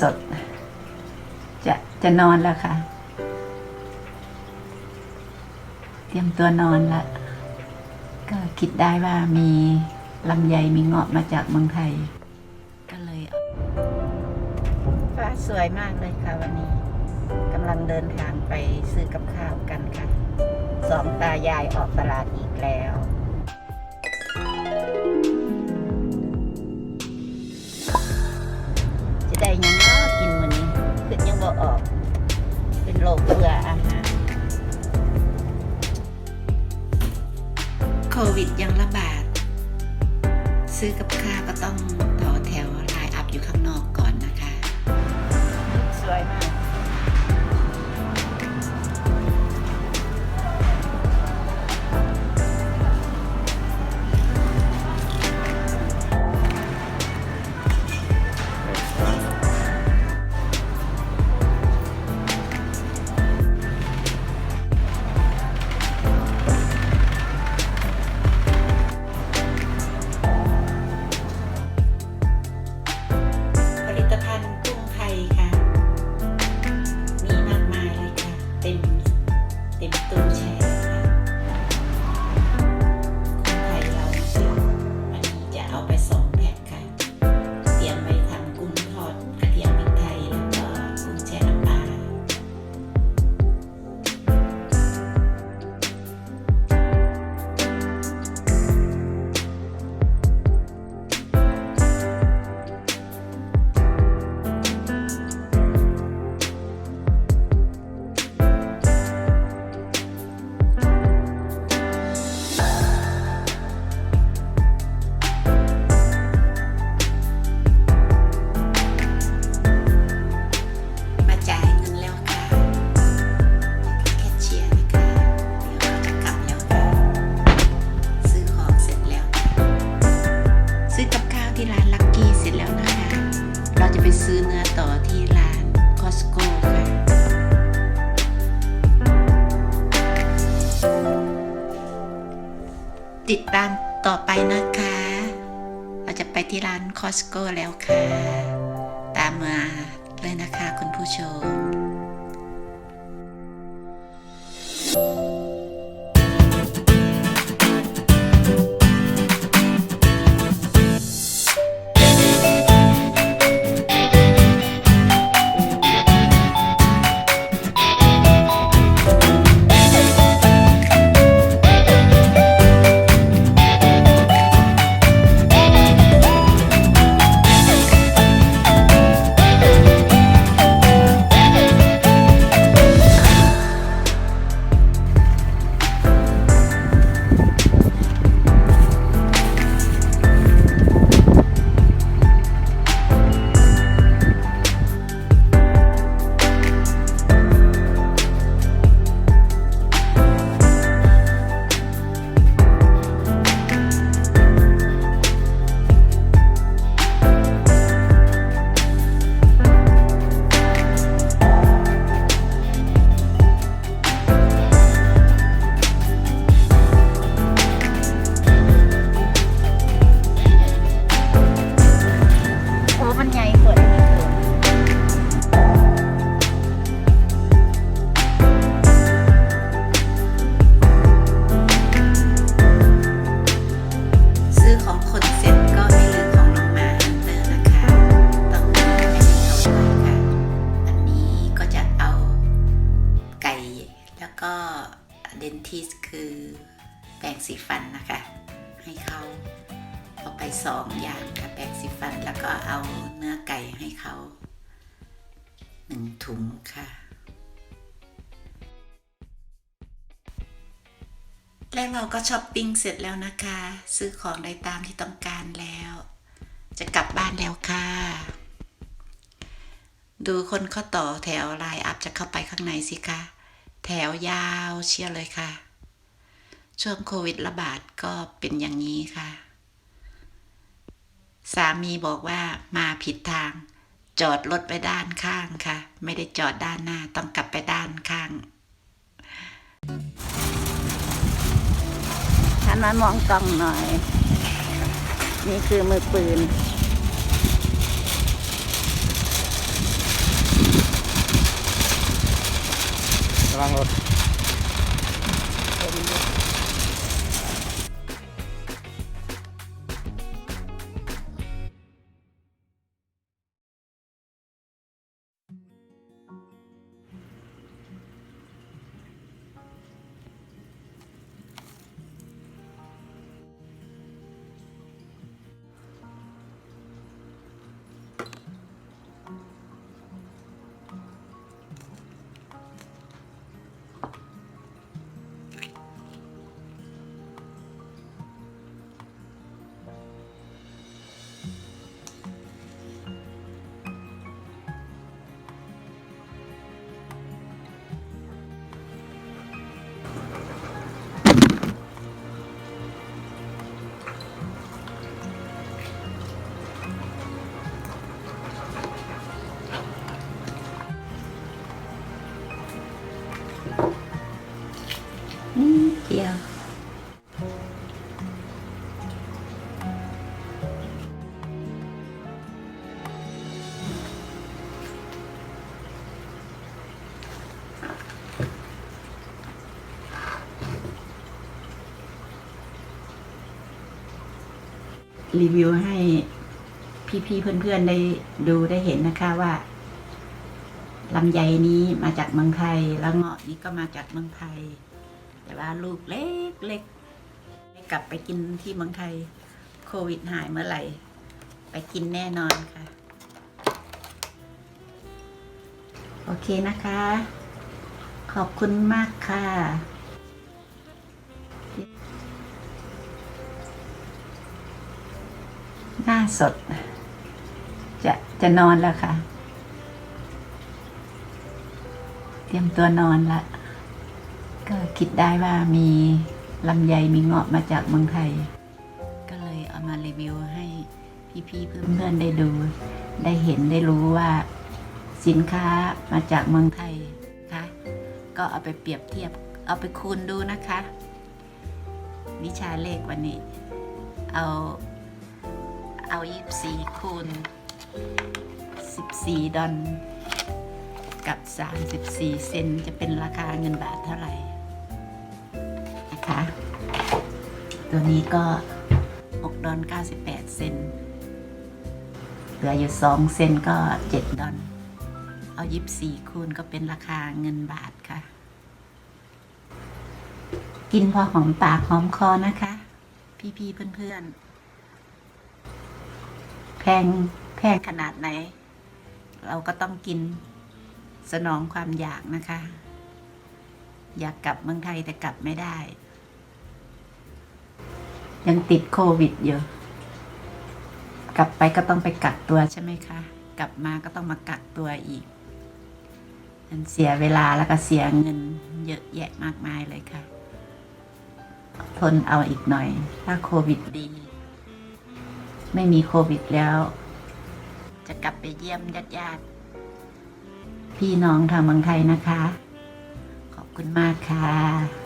สด จะจะนอนแล้วค่ะ เตรียมตัวนอนละก็คิดได้ว่ามีลำไยมีเงาะมาจากเมืองไทย ก็เลยฟ้าสวยมากเลยค่ะวันนี้กำลังเดินทางไปซื้อกับข้าวกันค่ะ สองตายายออกตลาดอีกแล้ว โรคเบื่ออาหารโควิดยังระบาด ซื้อกับข้าวก็ต้อง ติดตามต่อไปนะคะ เราจะไปที่ร้านคอสโก้แล้วค่ะ ตามมาเลยนะคะคุณผู้ชม นทิสคือแปรงสีฟันนะคะ ให้เขาเอาไปสองอย่างค่ะแปรงสีฟันแล้วก็เอาเนื้อไก่ให้เขาหนึ่งถุงค่ะ และเราก็ช้อปปิ้งเสร็จแล้วนะคะ ซื้อของได้ตามที่ต้องการแล้ว จะกลับบ้านแล้วค่ะ ดูคนเขาต่อแถวไลน์อัพจะเข้าไปข้างในสิคะ แถวยาวเชียวเลยค่ะ ช่วงโควิดระบาดก็เป็นอย่างนี้ค่ะ สามีบอกว่ามาผิดทาง จอดรถไว้ด้านข้างค่ะ ไม่ได้จอดด้านหน้าต้องกลับไปด้านข้างหันมามองกล้องหน่อย นี่คือมือปืน วา รีวิวให้พี่ๆเพื่อนๆได้ดูได้เห็นนะคะว่าลำไยนี้มาจากเมืองไทยแล้วเงาะนี้ก็มาจากเมืองไทย แต่ว่าลูกเล็กเล็กกลับไปกินที่เมืองไทย โควิดหายเมื่อไหร่ ไปกินแน่นอนค่ะ โอเคนะคะ ขอบคุณมากค่ะ หน้าสด จะจะนอนแล้วค่ะ เตรียมตัวนอนละ ก็คิดได้ว่ามีลำไยมีเงาะมาจากเมืองไทย ก็เลยเอามารีวิวให้พี่ๆเพื่อนๆได้ดู ได้เห็นได้รู้ว่าสินค้ามาจากเมืองไทยค่ะก็เอาไปเปรียบเทียบ เอาไปคูณดูนะคะ วิชาเลขวันนี้ เอา เอายี่สี่คูณสิบสี่ดอลกับสามสิบสี่เซนจะเป็นราคาเงินบาทเท่าไหร่นะคะ ตัวนี้ก็หกดอลเก้าสิบแปดเซนเหลืออยู่สองเซนก็เจ็ดดอลเอายิบสี่คูณก็เป็นราคาเงินบาทค่ะ กินพอหอมปากหอมคอนะคะ พี่ๆเพื่อนๆ แพงแพงขนาดไหน เราก็ต้องกินสนองความอยากนะคะ อยากกลับเมืองไทยแต่กลับไม่ได้ ยังติดโควิดอยู่กลับไปก็ต้องไปกักตัวใช่ไหมคะ กลับมาก็ต้องมากักตัวอีก มันเสียเวลาแล้วก็เสียเงินเยอะแยะมากมายเลยค่ะ ทนเอาอีกหน่อย ถ้าโควิดดี ไม่มีโควิดแล้ว จะกลับไปเยี่ยมญาติญาติพี่น้องทางเมืองไทยนะคะ ขอบคุณมากค่ะ